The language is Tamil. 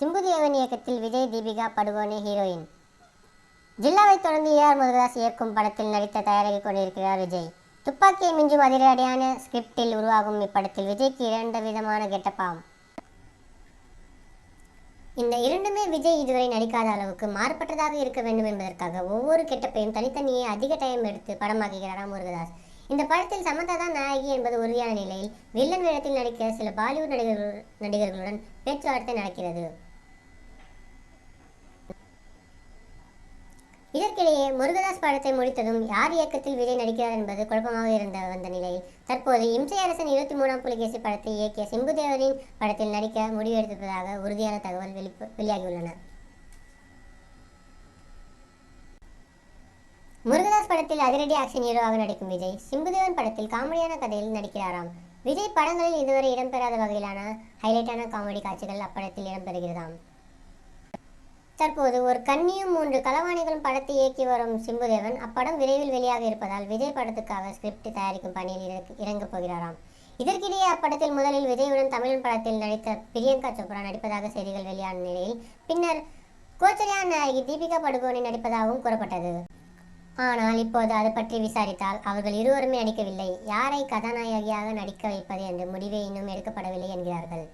சிம்புதேவன் இயக்கத்தில் விஜய் தீபிகா படுகோனே ஹீரோயின். ஜில்லாவை தொடர்ந்து ஏஆர் முருகதாஸ் இயக்கும் படத்தில் நடித்த தயாராகி கொண்டிருக்கிறார் விஜய். துப்பாக்கியை மிஞ்சும் அதிரடியான ஸ்கிரிப்டில் உருவாகும் இப்படத்தில் விஜய்க்கு இரண்டு விதமான கெட்டப்பாகும் இந்த இரண்டுமே விஜய் இதுவரை நடிக்காத அளவுக்கு மாறுபட்டதாக இருக்க வேண்டும் என்பதற்காக ஒவ்வொரு கெட்டப்பையும் தனித்தனியே அதிக டைம் எடுத்து படமாக்குகிறாராம் முருகதாஸ். இந்த படத்தில் சமந்தா தான் நாயகி என்பது உறுதியான நிலையில் வில்லன் வேடத்தில் நடிக்க சில பாலிவுட் நடிகர்கள் நடிகர்களுடன் பேச்சுவார்த்தை நடக்கிறது. இதற்கிடையே முருகதாஸ் படத்தை முடித்ததும் யார் இயக்கத்தில் விஜய் நடிக்கிறார் என்பது குழப்பமாக இருந்த வந்த நிலையில் தற்போது இம்சை அரசன் இருபத்தி மூணாம் புலிகேசி படத்தை இயக்கிய சிம்புதேவனின் படத்தில் நடிக்க முடிவெடுத்திருப்பதாக உறுதியான தகவல் வெளி வெளியாகியுள்ளன. முருகதாஸ் படத்தில் அதிரடி ஆக்ஷன் ஹீரோவாக நடிக்கும் விஜய் சிம்புதேவன் படத்தில் காமெடியான கதையில் நடிக்கிறாராம். விஜய் படங்களில் இதுவரை இடம்பெறாத வகையிலான ஹைலைட்டான காமெடி காட்சிகள் அப்படத்தில் இடம்பெறுகிறதாம். தற்போது ஒரு கன்னியும் மூன்று களவாணிகளும் படத்தை இயக்கி வரும் சிம்புதேவன் அப்படம் விரைவில் வெளியாக இருப்பதால் விஜய் படத்துக்காக ஸ்கிரிப்ட் தயாரிக்கும் பணியில் இறங்க- இறங்கப் போகிறாராம். இதற்கிடையே அப்படத்தில் முதலில் விஜயுடன் தமிழன் படத்தில் நடித்த பிரியங்கா சோப்ரா நடிப்பதாக செய்திகள் வெளியான நிலையில் பின்னர் கோச்சரியா நாயகி தீபிகா படுகோனே நடிப்பதாகவும் கூறப்பட்டது. ஆனால் இப்போது அது பற்றி விசாரித்தால் அவர்கள் இருவருமே நடிக்கவில்லை. யாரை கதாநாயகியாக நடிக்க வைப்பது என்ற முடிவே இன்னும் எடுக்கப்படவில்லை என்கிறார்கள்.